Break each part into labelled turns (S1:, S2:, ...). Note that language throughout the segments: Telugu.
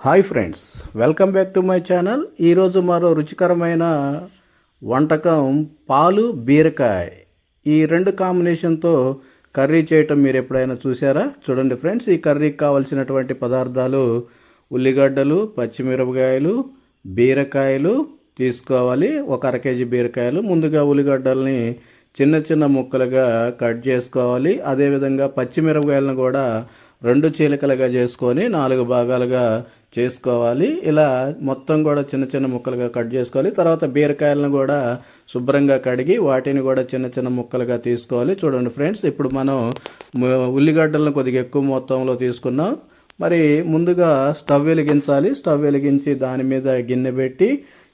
S1: Hi friends welcome back to my channel. ఈరోజు మరో రుచికరమైన వంటకం పాలు బీరకాయ. ఈ రెండు కాంబినేషన్తో కర్రీ చేయటం మీరు ఎప్పుడైనా చూసారా చూడండి ఫ్రెండ్స్ ఈ కర్రీకి కావలసినటువంటి పదార్థాలు ఉల్లిగడ్డలు పచ్చిమిరపకాయలు బీరకాయలు తీసుకోవాలి. ఒక అర కేజీ బీరకాయలు ముందుగా ఉల్లిగడ్డల్ని చిన్న చిన్న ముక్కలుగా కట్ చేసుకోవాలి. అదేవిధంగా పచ్చిమిరపకాయలను కూడా రెండు చీలికలుగా చేసుకొని నాలుగు భాగాలుగా చేసుకోవాలి. ఇలా మొత్తం కూడా చిన్న చిన్న ముక్కలుగా కట్ చేసుకోవాలి. తర్వాత బీరకాయలను కూడా శుభ్రంగా కడిగి వాటిని కూడా చిన్న చిన్న ముక్కలుగా తీసుకోవాలి. చూడండి ఫ్రెండ్స్ ఇప్పుడు మనం ఉల్లిగడ్డలను కొద్దిగా ఎక్కువ మొత్తంలో తీసుకున్నాం. మరి ముందుగా స్టవ్ వెలిగించాలి. స్టవ్ వెలిగించి దాని మీద గిన్నె పెట్టి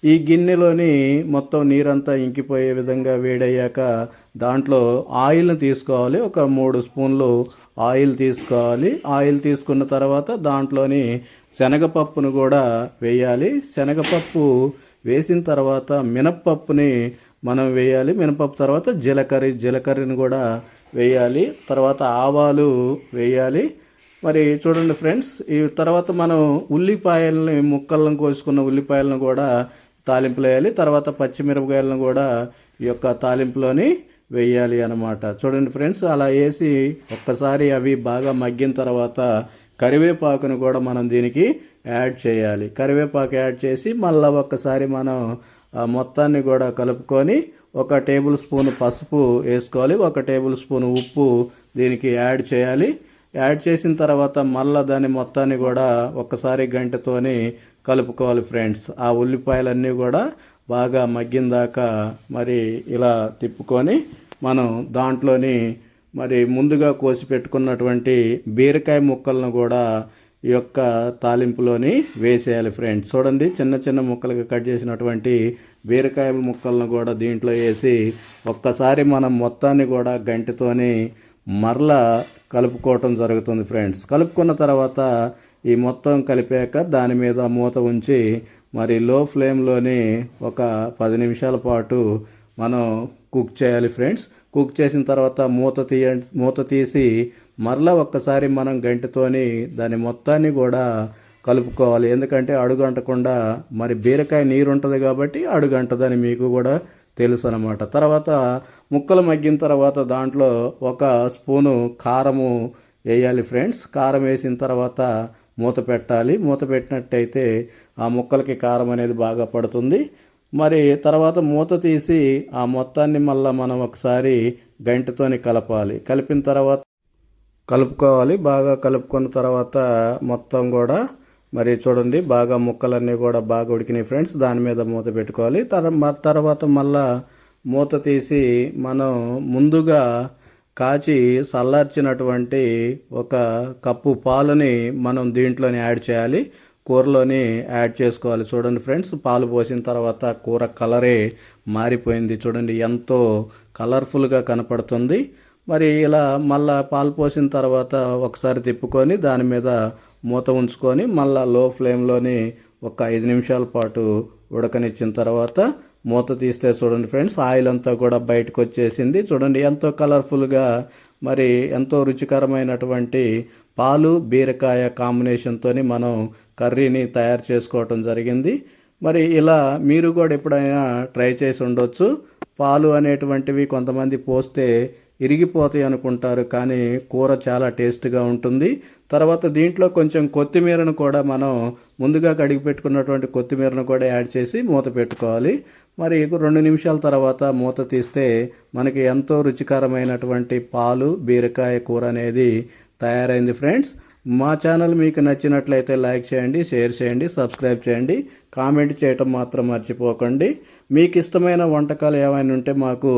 S1: ఈ గిన్నెలోని మొత్తం నీరంతా ఇంకిపోయే విధంగా వేడయ్యాక దాంట్లో ఆయిల్ని తీసుకోవాలి. ఒక మూడు స్పూన్లు ఆయిల్ తీసుకోవాలి. ఆయిల్ తీసుకున్న తర్వాత దాంట్లోని శనగపప్పును కూడా వేయాలి. శనగపప్పు వేసిన తర్వాత మినప్పప్పుని మనం వేయాలి. మినపప్పు తర్వాత జీలకర్ర జీలకర్రని కూడా వేయాలి. తర్వాత ఆవాలు వేయాలి. మరి చూడండి ఫ్రెండ్స్ ఈ తర్వాత మనం ఉల్లిపాయలని ముక్కలను కోసుకున్న ఉల్లిపాయలను కూడా తాలింపులో వేయాలి తర్వాత పచ్చిమిరపకాయలను కూడా ఈ యొక్క తాలింపులోని వేయాలి అన్నమాట. చూడండి ఫ్రెండ్స్ అలా వేసి ఒక్కసారి అవి బాగా మగ్గిన తర్వాత కరివేపాకును కూడా మనం దీనికి యాడ్ చేయాలి. కరివేపాకు యాడ్ చేసి మళ్ళీ ఒక్కసారి మనం ఆ మొత్తాన్ని కూడా కలుపుకొని ఒక టేబుల్ స్పూన్ పసుపు వేసుకోవాలి. ఒక టేబుల్ స్పూన్ ఉప్పు దీనికి యాడ్ చేయాలి. యాడ్ చేసిన తర్వాత మళ్ళీ దాన్ని మొత్తాన్ని కూడా ఒక్కసారి గంటతోని కలుపుకోవాలి ఫ్రెండ్స్. ఆ ఉల్లిపాయలన్నీ కూడా బాగా మగ్గిన దాకా మరి ఇలా తిప్పుకొని మనం దాంట్లోని మరి ముందుగా కోసి పెట్టుకున్నటువంటి బీరకాయ ముక్కలను కూడా ఈ యొక్క తాలింపులోని వేసేయాలి ఫ్రెండ్స్. చూడండి చిన్న చిన్న ముక్కలుగా కట్ చేసినటువంటి బీరకాయ ముక్కలను కూడా దీంట్లో వేసి ఒక్కసారి మనం మొత్తాన్ని కూడా గంటితోని మరలా కలుపుకోవటం జరుగుతుంది ఫ్రెండ్స్. కలుపుకున్న తర్వాత ఈ మొత్తం కలిపాక దాని మీద మూత ఉంచి మరి లో ఫ్లేమ్లోని ఒక పది నిమిషాల పాటు మనం కుక్ చేయాలి ఫ్రెండ్స్. కుక్ చేసిన తర్వాత మూత తీయ మూత తీసి మరలా ఒక్కసారి మనం గంటతోని దాని మొత్తాన్ని కూడా కలుపుకోవాలి. ఎందుకంటే అడుగంటకుండా మరి బీరకాయ నీరు ఉంటుంది కాబట్టి అడుగంటదని మీకు కూడా తెలుసు అనమాట తర్వాత ముక్కలు మగ్గిన తర్వాత దాంట్లో ఒక స్పూను కారము వేయాలి ఫ్రెండ్స్. కారం వేసిన తర్వాత మూత పెట్టాలి. మూత పెట్టినట్టయితే ఆ ముక్కలకి కారం అనేది బాగా పడుతుంది. మరి తర్వాత మూత తీసి ఆ మొత్తాన్ని మళ్ళీ మనం ఒకసారి గంటతోని కలపాలి. కలిపిన తర్వాత కలుపుకోవాలి. బాగా కలుపుకున్న తర్వాత మొత్తం కూడా మరి చూడండి బాగా ముక్కలన్నీ కూడా బాగా ఉడికినాయి ఫ్రెండ్స్. దాని మీద మూత పెట్టుకోవాలి. తర తర్వాత మళ్ళా మూత తీసి మనం ముందుగా కాచి చల్లార్చినటువంటి ఒక కప్పు పాలని మనం దీంట్లోని యాడ్ చేయాలి. కూరలోని యాడ్ చేసుకోవాలి. చూడండి ఫ్రెండ్స్ పాలు పోసిన తర్వాత కూర కలరే మారిపోయింది. చూడండి ఎంతో కలర్ఫుల్గా కనపడుతుంది. మరి ఇలా మళ్ళా పాలు పోసిన తర్వాత ఒకసారి తిప్పుకొని దాని మీద మూత ఉంచుకొని మళ్ళా లో ఫ్లేమ్లోని ఒక ఐదు నిమిషాల పాటు ఉడకనిచ్చిన తర్వాత మూత తీస్తే చూడండి ఫ్రెండ్స్ ఆయిల్ అంతా కూడా బయటకు వచ్చేసింది చూడండి ఎంతో కలర్ఫుల్గా మరి ఎంతో రుచికరమైనటువంటి పాలు బీరకాయ కాంబినేషన్తో మనం కర్రీని తయారు చేసుకోవటం జరిగింది. మరి ఇలా మీరు కూడా ఎప్పుడైనా ట్రై చేసి ఉండొచ్చు. పాలు అనేటువంటివి కొంతమంది పోస్తే ఇరిగిపోతాయి అనుకుంటారు కానీ కూర చాలా టేస్ట్గా ఉంటుంది. తర్వాత దీంట్లో కొంచెం కొత్తిమీరను కూడా మనం ముందుగా కడిగి పెట్టుకున్నటువంటి కొత్తిమీరను కూడా యాడ్ చేసి మూత పెట్టుకోవాలి. మరి రెండు నిమిషాల తర్వాత మూత తీస్తే మనకి ఎంతో రుచికరమైనటువంటి పాలు బీరకాయ కూర అనేది తయారైంది ఫ్రెండ్స్. మా ఛానల్ మీకు నచ్చినట్లయితే లైక్ చేయండి షేర్ చేయండి సబ్స్క్రైబ్ చేయండి. కామెంట్ చేయటం మాత్రం మర్చిపోకండి. మీకు ఇష్టమైన వంటకాలు ఏమైనా ఉంటే మాకు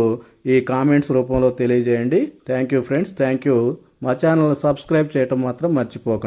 S1: ఈ కామెంట్స్ రూపంలో తెలియజేయండి. Thank you friends thank you మా ఛానల్ సబ్స్క్రైబ్ చేయటం మాత్రం మర్చిపోకండి.